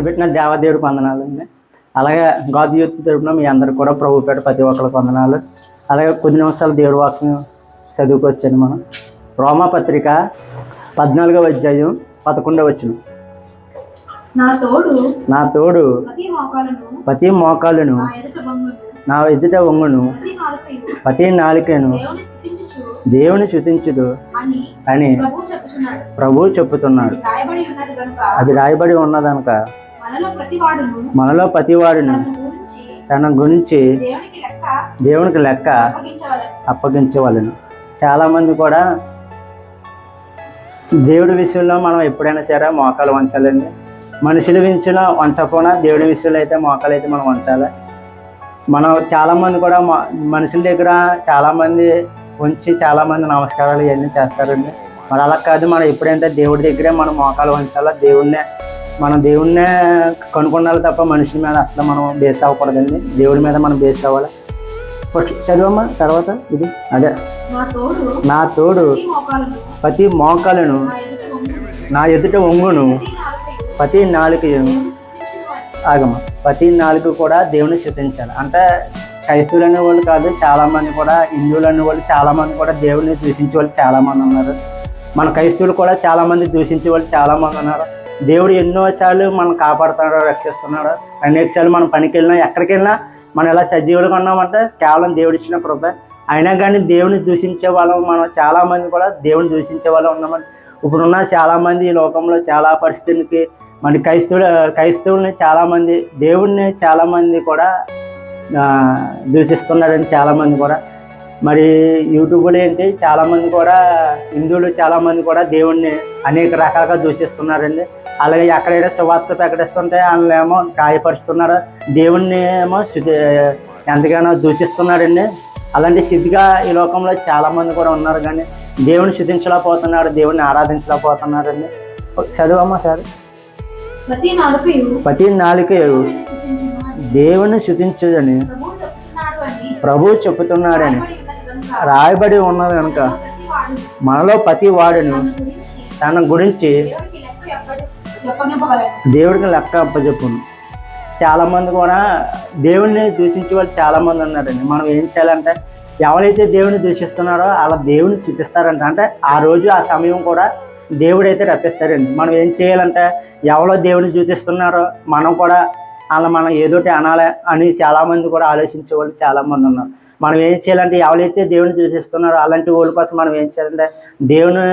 కనిపెట్టిన దేవదేవుడికి వందనాలు అండి. అలాగే గాది యూత్ తరపున మీ అందరికి కూడా ప్రభుపేట ప్రతి ఒక్కరికి వందనాలు. అలాగే కొద్ది నిమిషాలు దేవుడి వాక్యం చదువుకొచ్చాను మనం. రోమా పత్రిక పద్నాలుగవ అధ్యాయం పదకొండవ వచ్చిన నా తోడు నా తోడు ప్రతి మోకాలను నా ఎదుట వంగును. ప్రతి నాలికను దేవుని శుతించుడు అని ప్రభు చెప్పుతున్నాడు. అది రాయబడి ఉన్నదనక మనలో ప్రతి వాడును మనలో ప్రతివాడును తన గురించి దేవునికి లెక్క అప్పగించవాలని. చాలామంది కూడా దేవుడి విషయంలో మనం ఎప్పుడైనా సరే మోకాలు వంచాలండి. మనుషుల విషయంలో వంచకపోయినా దేవుడి విషయంలో అయితే మోకాలు అయితే మనం వంచాలి. మనం చాలామంది కూడా మనుషుల దగ్గర చాలామంది ఉంచి చాలామంది నమస్కారాలు ఇవన్నీ చేస్తారండి. మరి అలా కాదు మనం ఎప్పుడంటే దేవుడి దగ్గరే మనం మోకాలు వంచాలా? దేవుడినే మనం దేవుడినే కనుగొనాలి తప్ప మనుషుల మీద అసలు మనం బేస్ అవ్వకూడదండి. దేవుడి మీద మనం బేస్ అవ్వాలి. ఫస్ట్ చదవమ్మా తర్వాత ఇది? అదే. నా తోడు. ప్రతి మోకాలను. నా ఎదుట ఒంగును ప్రతి దేవుని అని ఆగమ్మ. ప్రతి నాలుగు కూడా దేవుని శుతించాలి అంటే క్రైస్తవులు అనే వాళ్ళు కాదు చాలా మంది కూడా హిందువులు అనే వాళ్ళు చాలా మంది కూడా దేవుడిని దూషించే వాళ్ళు చాలా మంది ఉన్నారు. మన క్రైస్తవులు కూడా చాలా మంది దూషించే వాళ్ళు చాలా మంది ఉన్నారు. దేవుడు ఎన్నో చాలు మనం కాపాడుతున్నాడు రక్షిస్తున్నాడు అనేక చాలు మనం పనికి వెళ్ళినా ఎక్కడికి వెళ్ళినా మనం ఎలా సజీవులుగా ఉన్నామంటే కేవలం దేవుడు ఇచ్చిన కృప. అయినా కానీ దేవుని దూషించే వాళ్ళం మనం చాలామంది కూడా దేవుని దూషించే వాళ్ళం ఉన్నామని ఇప్పుడున్న చాలామంది ఈ లోకంలో చాలా పరిస్థితులకి మన క్రైస్తవుడు క్రైస్తవుల్ని చాలామంది దేవుడిని చాలామంది కూడా దూషిస్తున్నారని చాలామంది కూడా. మరి యూట్యూబ్లో ఏంటి? చాలామంది కూడా హిందువులు చాలామంది కూడా దేవుణ్ణి అనేక రకాలుగా దూషిస్తున్నారండి. అలాగే ఎక్కడైనా సువార్త ప్రకటిస్తుంటే వాళ్ళు ఏమో గాయపరుస్తున్నారు. దేవుణ్ణి ఏమో శుద్ధి ఎంతగానో దూషిస్తున్నారండి అలాంటి స్థితిగా ఈ లోకంలో చాలామంది కూడా ఉన్నారు కానీ దేవుని శుద్ధించలేకపోతున్నారు దేవుణ్ణి ఆరాధించలేకపోతున్నారండి. చదువమ్మా సార్. ప్రతి నాలుక దేవుని దేవుని శుతించుదని ప్రభు చెబుతున్నాడని రాయబడి ఉన్నది కనుక మనలో ప్రతి వాడును తన గురించి దేవుడికి లెక్క అప్పచెప్పును. చాలామంది కూడా దేవుడిని దూషించే వాళ్ళు చాలామంది ఉన్నారండి. మనం ఏం చేయాలంటే ఎవరైతే దేవుని దూషిస్తున్నారో అలా దేవుని చూపిస్తారంట అంటే ఆ రోజు ఆ సమయం కూడా దేవుడైతే రప్పిస్తారండి. మనం ఏం చేయాలంటే ఎవరో దేవుని చూపిస్తున్నారో మనం కూడా అలా మనం ఏదోటి అనాలి అని చాలామంది కూడా ఆలోచించే వాళ్ళు చాలామంది ఉన్నారు. మనం ఏం చేయాలంటే ఎవరైతే దేవుని చూపిస్తున్నారో అలాంటి వాళ్ళ కోసం మనం ఏం చేయాలంటే దేవుని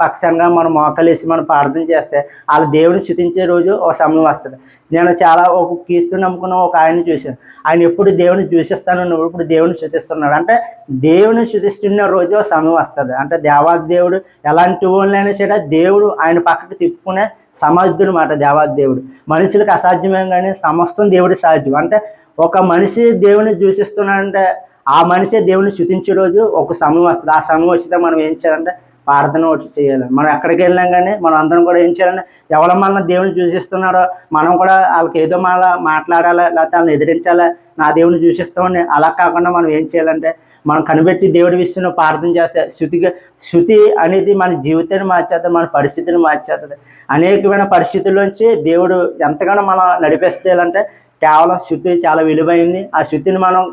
పక్షంగా మనం మోకలేసి మనం ప్రార్థన చేస్తే వాళ్ళ దేవుని శుతించే రోజు ఒక సమయం వస్తుంది. నేను చాలా ఒక క్రీస్తు నమ్ముకున్న ఒక ఆయన చూశాను. ఆయన ఎప్పుడు దేవుని దూషిస్తాను ఇప్పుడు దేవుని శుతిస్తున్నాడు అంటే దేవుని శుతిస్తున్న రోజు ఒక సమయం వస్తుంది. అంటే దేవాదేవుడు ఎలాంటి వాళ్ళైనా సరే దేవుడు ఆయన పక్కకు తిప్పుకునే సమర్థుడు మాట దేవాదేవుడు. మనుషులకు అసాధ్యమే కానీ సమస్తం దేవుడి సాధ్యం. అంటే ఒక మనిషి దేవుని దూషిస్తున్నాడంటే ఆ మనిషి దేవుని శుతించే రోజు ఒక సమయం వస్తుంది. ఆ సమయం వచ్చితే మనం ఏం చేయాలంటే ప్రార్థన ఒకటి చేయాలి. మనం ఎక్కడికి వెళ్ళినా కానీ మనం అందరం కూడా ఏం చేయాలంటే ఎవరు మన దేవుని చూసిస్తున్నారో మనం కూడా వాళ్ళకి ఏదో మన మాట్లాడాలా లేకపోతే వాళ్ళని ఎదిరించాలా నా దేవుని చూసిస్తామని అలా కాకుండా మనం ఏం చేయాలంటే మనం కనిపెట్టి దేవుడి విషయంలో ప్రార్థన చేస్తే శృతిగా శృతి అనేది మన జీవితాన్ని మార్చేస్తుంది మన పరిస్థితిని మార్చేస్తుంది అనేకమైన పరిస్థితుల్లోంచి దేవుడు ఎంతగానో మనం నడిపిస్తేయాలంటే కేవలం శృతి చాలా విలువైంది. ఆ శృతిని మనం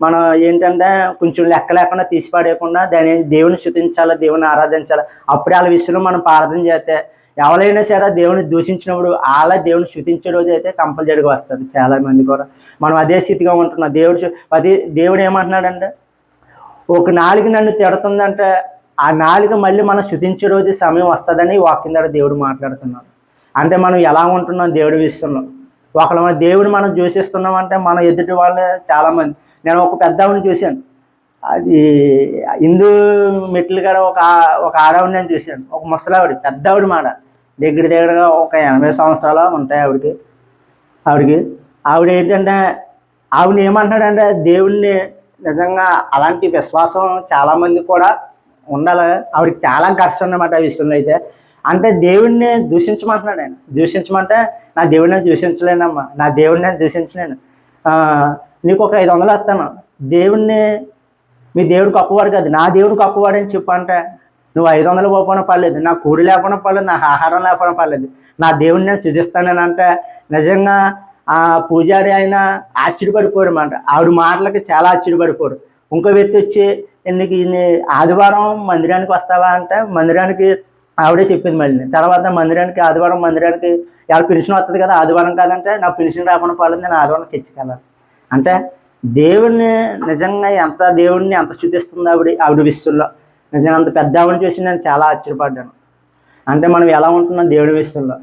మనం ఏంటంటే కొంచెం లెక్క లేకుండా తీసి పడేయకుండా దాని దేవుని శుతించాలి దేవుని ఆరాధించాలి? అప్పుడే వాళ్ళ విషయంలో మనం ప్రార్థన చేస్తే ఎవరైనా సరే దేవుని దూషించినప్పుడు అలా దేవుని శృతించే రోజు అయితే కంపల్సరీగా వస్తుంది చాలా మంది కూడా. మనం అదే స్థితిగా ఉంటున్నాం. దేవుడు అది దేవుడు ఏమంటున్నాడంటే ఒక నాలుగు నన్ను తిడుతుందంటే ఆ నాలుగు మళ్ళీ మనం శుతించే రోజు సమయం వస్తుందని వాక్యం ద్వారా దేవుడు మాట్లాడుతున్నాడు. అంటే మనం ఎలా ఉంటున్నాం దేవుడి విషయంలో? ఒకళ్ళ మన దేవుడు మనం దూషిస్తున్నాం అంటే మన ఎదుటి వాళ్ళే చాలామంది. నేను ఒక పెద్ద ఆవిడని చూశాను. అది హిందూ మెట్లు గారు ఒక ఒక ఆడవాడిని నేను చూశాను. ఒక ముసలావిడ పెద్దవాడి మాట. దగ్గర దగ్గరగా ఒక ఎనభై సంవత్సరాలు ఉంటాయి ఆవిడకి. ఆవిడకి. ఆవిడ ఏంటంటే ఆవిడ ఏమంటున్నాడంటే దేవుణ్ణి నిజంగా అలాంటి విశ్వాసం చాలామంది కూడా ఉండాలి. ఆవిడకి చాలా కష్టం అన్నమాట ఆ విషయంలో అయితే. అంటే దేవుణ్ణి దూషించమంటున్నాడు ఆయన. దూషించమంటే నా దేవుడిని దూషించలేనమ్మా. నా దేవుడిని దూషించలేను. నీకు ఒక ఐదు వందలు వస్తాను దేవుణ్ణి మీ దేవుడు గొప్పవాడు కాదు నా దేవుడు గొప్పవాడు అని చెప్పంటే. నువ్వు ఐదు వందలు పోకపోయినా పర్లేదు నా కూడి లేకపోయినా పర్లేదు నా ఆహారం లేకపోయినా పర్లేదు నా దేవుడిని నేను శుధిస్తానని అంటే నిజంగా ఆ పూజారి అయినా ఆశ్చర్యపడిపోయాడు అన్నమాట. ఆవిడ మాటలకి చాలా ఆశ్చర్యపడిపోడు ఇంకో వ్యక్తి వచ్చి ఎందుకు ఇన్ని ఆదివారం మందిరానికి వస్తావా? అంటే మందిరానికి ఆవిడే చెప్పింది మళ్ళీ. తర్వాత మందిరానికి ఆదివారం మందిరానికి ఎవరు పిలిచిన వస్తుంది కదా ఆదివారం కాదంటే నా పిలిచిన రాకుండా పర్లేదు నేను ఆదివారం చర్చికెళ్ళాలి అంటే దేవుణ్ణి నిజంగా ఎంత దేవుణ్ణి ఎంత స్థుతిస్తుంది ఆవిడ ఆవిడ విషయంలో. నిజంగా అంత పెద్ద ఆవిడ చూసి నేను చాలా ఆశ్చర్యపడ్డాను. అంటే మనం ఎలా ఉంటున్నాం దేవుడి విషయంలో?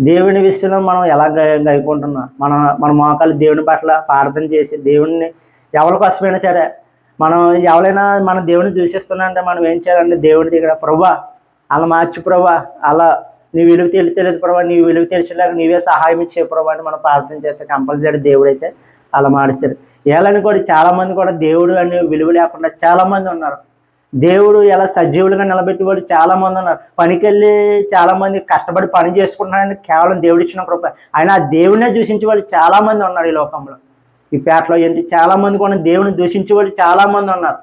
దేవుని విషయంలో మనం ఎలా గై- గైకుంటున్నాం? మన మన మోకాలు దేవుని పట్ల ప్రార్థన చేసి దేవుణ్ణి ఎవరి కోసమైనా సరే మనం ఎవరైనా మన దేవుని దూషిస్తున్నా అంటే మనం ఏం చేయాలంటే దేవుడి దగ్గర ప్రభా అలా మార్చి ప్రభా అలా నీ విలువ తెలియ తెలియదు ప్రభా నీ విలువ తెలిసేలాగా నీవే సహాయం ఇచ్చే ప్రభా అని మనం ప్రార్థన చేస్తే కంపల్సరీ దేవుడు అయితే అలా మాడిస్తారు ఏలని కూడా చాలామంది కూడా దేవుడు అనే విలువ లేకుండా చాలామంది ఉన్నారు. దేవుడు ఎలా సజీవులుగా నిలబెట్టేవాడు చాలామంది ఉన్నారు. పనికెళ్ళి చాలామంది కష్టపడి పని చేసుకుంటున్నారని కేవలం దేవుడు ఇచ్చిన కృప. ఆయన ఆ దేవుడినే దూషించే వాళ్ళు చాలామంది ఉన్నారు ఈ లోకంలో. ఈ పేటలో ఏంటి? చాలామంది కూడా దేవుని దూషించే వాళ్ళు చాలామంది ఉన్నారు.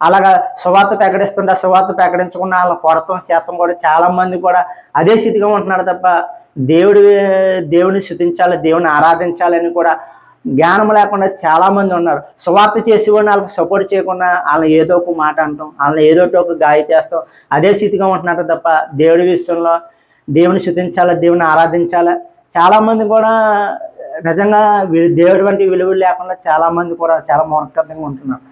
అలాగా సువార్త ప్రకటిస్తుంటే సువార్త ప్రకటించకుండా వాళ్ళ కొడతం శాతం కూడా చాలామంది కూడా అదే స్థితిగా ఉంటున్నారు తప్ప దేవుడి దేవుని శుతించాలి దేవుని ఆరాధించాలని కూడా జ్ఞానం లేకుండా చాలామంది ఉన్నారు. సువార్త చేసేవాడిని వాళ్ళకి సపోర్ట్ చేయకుండా వాళ్ళని ఏదో ఒక మాట అంటాం వాళ్ళని ఏదో ఒక గాయ చేస్తాం. అదే స్థితిగా ఉంటున్నారు తప్ప దేవుడి విషయంలో దేవుని శుతించాలి దేవుని ఆరాధించాలి? చాలామంది కూడా నిజంగా దేవుడి వంటి విలువలు లేకుండా చాలామంది కూడా చాలా మూర్ఖంగా ఉంటున్నారు.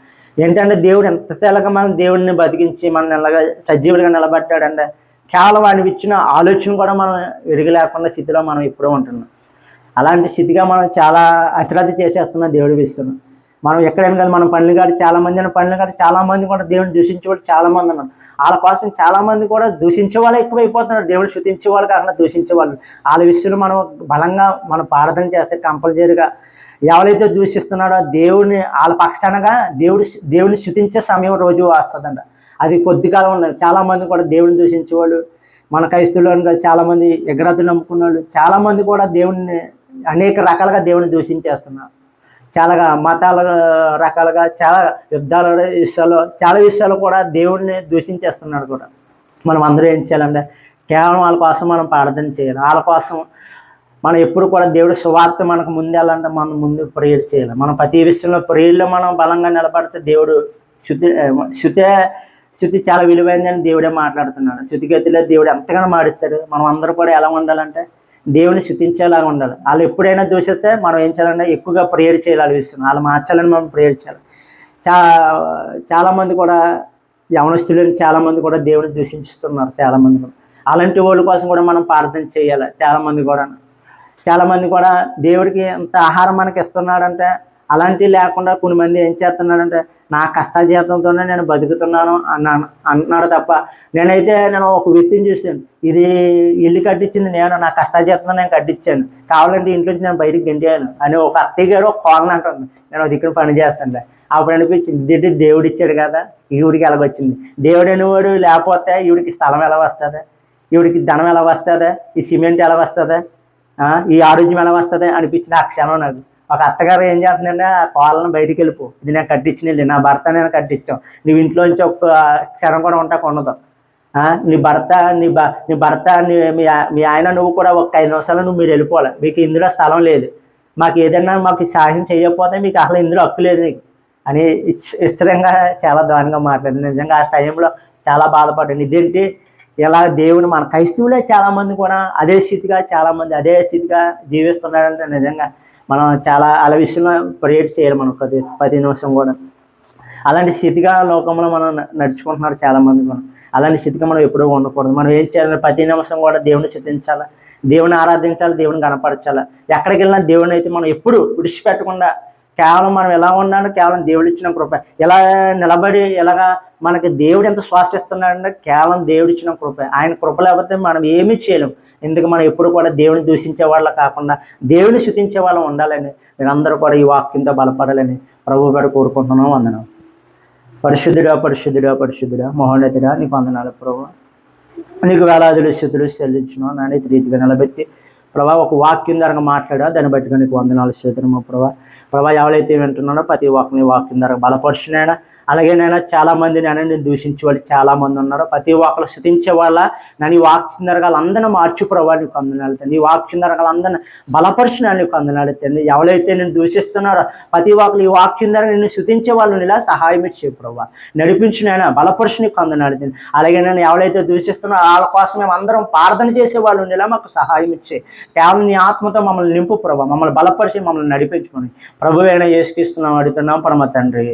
ఏంటంటే దేవుడు ఎంత తెలగా మనం దేవుడిని బతికించి మనం నిలగా సజీవుడిగా నిలబెట్టాడంటే కేవలం వాడిని ఇచ్చిన ఆలోచన కూడా మనం ఎరుగు లేకుండా స్థితిలో మనం ఎప్పుడూ ఉంటున్నాం. అలాంటి స్థితిగా మనం చాలా అశ్రద్ధ చేసేస్తున్నాం దేవుడి విషయంలో మనం ఎక్కడైనా కదా మనం పనులు కాదు చాలా మంది అయిన పనులు కాదు చాలా మంది కూడా దేవుని దూషించే వాళ్ళు చాలా మంది ఉన్నారు. వాళ్ళ కోసం చాలా మంది కూడా దూషించే వాళ్ళు ఎక్కువైపోతున్నారు. దేవుడు శృతించే వాళ్ళు కాకుండా దూషించే వాళ్ళు. వాళ్ళ విషయంలో మనం బలంగా మనం ప్రార్థన చేస్తే కంపల్సరీగా ఎవరైతే దూషిస్తున్నాడో దేవుడిని వాళ్ళ పక్షానగా దేవుడు దేవుడిని శృతించే సమయం రోజు వస్తుందంట. అది కొద్ది కాలం ఉన్నది. చాలా మంది కూడా దేవుడిని దూషించే వాళ్ళు మన క్రైస్తువులు చాలా మంది ఎగ్రతులు నమ్ముకున్న వాళ్ళు చాలా మంది కూడా దేవుడిని అనేక రకాలుగా దేవుని దూషించేస్తున్నారు చాలా మతాల రకాలుగా చాలా యుద్ధాల విషయాల్లో చాలా విషయాలు కూడా దేవుడిని దూషించేస్తున్నాడు కూడా. మనం అందరూ ఏం చేయాలంటే కేవలం వాళ్ళ కోసం మనం ప్రార్థన చేయాలి. వాళ్ళ కోసం మనం ఎప్పుడు కూడా దేవుడి సువార్త మనకు ముందేళ్ళంటే మనం ముందు ప్రేయర్ చేయాలి. మనం ప్రతి విషయంలో ప్రేయర్లో మనం బలంగా నిలబడితే దేవుడు శుద్ధి శుతే శృతి చాలా విలువైందని దేవుడే మాట్లాడుతున్నాడు. శృతిగతిలో దేవుడు ఎంతగానో మాడిస్తాడు. మనం అందరూ కూడా ఎలా ఉండాలంటే దేవుని శుతించేలా ఉండాలి. వాళ్ళు ఎప్పుడైనా దూషిస్తే మనం ఏం చేయాలంటే ఎక్కువగా ప్రేయర్ చేయాలి విషయం వాళ్ళు మార్చాలని మనం ప్రేయర్ చేయాలి. చా చాలామంది కూడా యవనస్తులని చాలామంది కూడా దేవుని దూషిస్తున్నారు చాలామంది కూడా. అలాంటి వాళ్ళ కోసం కూడా మనం ప్రార్థన చేయాలి చాలామంది కూడా. చాలామంది కూడా దేవుడికి ఎంత ఆహారం మనకి ఇస్తున్నాడంటే అలాంటివి లేకుండా కొన్ని మంది ఏం చేస్తున్నాడంటే నా కష్టాజీతంతోనే నేను బతుకుతున్నాను అన్నాను అంటున్నాడు తప్ప నేనైతే నేను ఒక వ్యక్తిని చూశాను. ఇది ఇల్లు కట్టించింది నేను నా కష్టాజీతంతో నేను కట్టించాను. కావాలంటే ఇంట్లో నుంచి నేను బయటికి గెంటాను అని ఒక అత్తయ్య గారు ఒక కోళ్ళని అంటుంది. నేను ఒక దిక్కున పని చేస్తాను అప్పుడు అనిపించింది ఇది దేవుడు ఇచ్చాడు కదా ఈవిడికి ఎలాగొచ్చింది? దేవుడు అనేవాడు లేకపోతే ఈవిడికి స్థలం ఎలా వస్తుంది? ఈవిడికి ధనం ఎలా వస్తుంది? ఈ సిమెంట్ ఎలా వస్తుంది? ఈ ఆరోగ్యం ఎలా వస్తుంది? అనిపించింది ఆ క్షణం నాకు. ఒక అత్తగారు ఏం చేస్తుందంటే ఆ కోళ్ళను బయటికి వెళ్ళిపో. ఇది నేను కట్టించిన ఇల్లు. నా భర్త నేను కట్టించాం. నువ్వు ఇంట్లోంచి ఒక క్షణం కూడా ఉంటా ఉండదు నీ భర్త నీ బ నీ భర్త నీ మీ మీ ఆయన నువ్వు కూడా ఒక ఐదు నిమిషాలు నువ్వు మీరు వెళ్ళిపోవాలి. మీకు ఇందులో స్థలం లేదు. మాకు ఏదైనా మాకు సహాయం చేయకపోతే మీకు అసలు ఇందులో హక్కు లేదు నీకు. అని ఇచ్- ఇష్టంగా చాలా దారుణంగా మాట్లాడింది. నిజంగా ఆ టైంలో చాలా బాధపడింది ఇదేంటి? ఇలా దేవుని మన క్రైస్తవులే చాలామంది కూడా అదే స్థితిగా చాలామంది అదే స్థితిగా జీవిస్తున్నారంటే నిజంగా మనం చాలా అలా విషయంలో ప్రేయర్ చేయాలి మనం ప్రతి ప్రతి నిమిషం కూడా. అలాంటి స్థితిగా లోకంలో మనం నడుచుకుంటున్నారు చాలామంది మనం అలాంటి స్థితిగా మనం ఎప్పుడూ ఉండకూడదు. మనం ఏం చేయాలి ప్రతి నిమిషం కూడా దేవుని స్థుతించాలి? దేవుని ఆరాధించాలి? దేవుని కనపరచాలి ఎక్కడికి వెళ్ళినా దేవుని అయితే మనం ఎప్పుడు విడిచిపెట్టకుండా కేవలం మనం ఎలా ఉన్నాడో కేవలం దేవుడు ఇచ్చిన కృప. ఎలా నిలబడి ఎలాగా మనకి దేవుడు ఎంత శ్వాసిస్తున్నాడంటే కేవలం దేవుడు ఇచ్చిన కృప. ఆయన కృప లేకపోతే మనం ఏమీ చేయలేం. ఎందుకు మనం ఎప్పుడు కూడా దేవుని దూషించే వాళ్ళ కాకుండా దేవుని శుతించే వాళ్ళం ఉండాలని మీరందరూ కూడా ఈ వాక్యంతో బలపడాలని ప్రభు గారు కోరుకుంటున్నాం. వందనం. పరిశుద్ధుడా పరిశుద్ధుడా పరిశుద్ధుడా మహోన్నతుడా నీకు వందనాలు ప్రభు. నీకు వేలాదులు శుతులు చెల్లించను. నాణ్యత రీతిగా నిలబెట్టి ప్రభా ఒక వాక్యం ద్వారా మాట్లాడా దాన్ని బట్టి నీకు వందనాలు స్థుతులు ప్రభా. ప్రభా ఎవరైతే వింటున్నాడో ప్రతి వాక్యం వాక్యం ధర బలపరుచునైనా అలాగే నేను చాలా మంది నేను దూషించే వాళ్ళు చాలా మంది ఉన్నారు. ప్రతి ఒక్కరు శృతించే వాళ్ళ నన్ను ఈ వాక్యం అందరినీ మార్చు ప్రభా నీకు అందనాలు తండ్రి ఈ వాక్యం అందరిని బలపరిచి నీకు అందనాలు తండ్రి ఎవరైతే నేను దూషిస్తున్నారో ప్రతి ఒక్కరు ఈ వాక్యం ద్వారా నిన్ను శృతించే వాళ్ళు ఇలా సహాయం ఇచ్చే ప్రభావ నడిపించి బలపరిచి నీకు అందనాలు తండ్రి అలాగే నేను ఎవరైతే దూషిస్తున్నారో వాళ్ళ కోసం మేము అందరం ప్రార్థన చేసే వాళ్ళు ఇలా మాకు సహాయం ఇచ్చే కేవలం నీ ఆత్మతో మమ్మల్ని నింపు ప్రభావ మమ్మల్ని బలపరిచి మమ్మల్ని నడిపించుకొని. ప్రభు అయినా చేసుకిస్తున్నాం అడుగుతున్నాం పరమ తండ్రి.